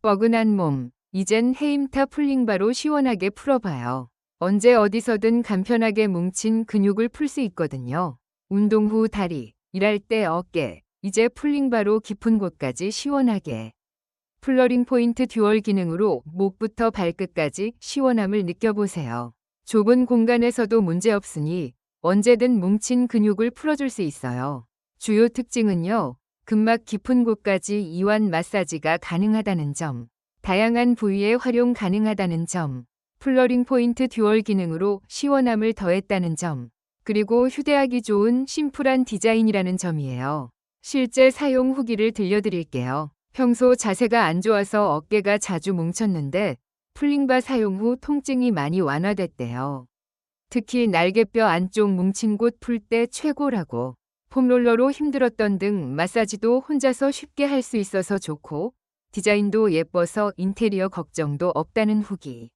뻐근한 몸, 이젠 헤임타 풀링바로 시원하게 풀어봐요. 언제 어디서든 간편하게 뭉친 근육을 풀 수 있거든요. 운동 후 다리, 일할 때 어깨, 이제 풀링바로 깊은 곳까지 시원하게. 플러링 포인트 듀얼 기능으로 목부터 발끝까지 시원함을 느껴보세요. 좁은 공간에서도 문제없으니 언제든 뭉친 근육을 풀어줄 수 있어요. 주요 특징은요. 근막 깊은 곳까지 이완 마사지가 가능하다는 점. 다양한 부위에 활용 가능하다는 점. 플러링 포인트 듀얼 기능으로 시원함을 더했다는 점. 그리고 휴대하기 좋은 심플한 디자인이라는 점이에요. 실제 사용 후기를 들려드릴게요. 평소 자세가 안 좋아서 어깨가 자주 뭉쳤는데 풀링바 사용 후 통증이 많이 완화됐대요. 특히 날개뼈 안쪽 뭉친 곳 풀 때 최고라고. 폼롤러로 힘들었던 등 마사지도 혼자서 쉽게 할 수 있어서 좋고 디자인도 예뻐서 인테리어 걱정도 없다는 후기.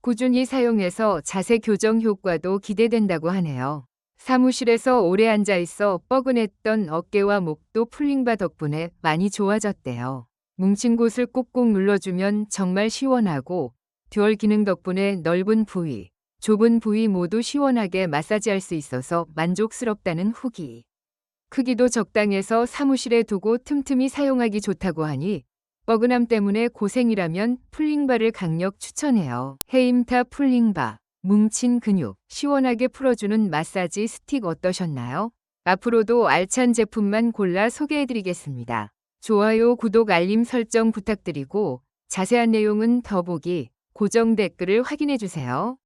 꾸준히 사용해서 자세 교정 효과도 기대된다고 하네요. 사무실에서 오래 앉아 있어 뻐근했던 어깨와 목도 풀링바 덕분에 많이 좋아졌대요. 뭉친 곳을 꾹꾹 눌러주면 정말 시원하고 듀얼 기능 덕분에 넓은 부위, 좁은 부위 모두 시원하게 마사지할 수 있어서 만족스럽다는 후기. 크기도 적당해서 사무실에 두고 틈틈이 사용하기 좋다고 하니 뻐근함 때문에 고생이라면 풀링바를 강력 추천해요. 헤임타 풀링바. 뭉친 근육, 시원하게 풀어주는 마사지 스틱 어떠셨나요? 앞으로도 알찬 제품만 골라 소개해드리겠습니다. 좋아요, 구독, 알림 설정 부탁드리고 자세한 내용은 더보기, 고정 댓글을 확인해주세요.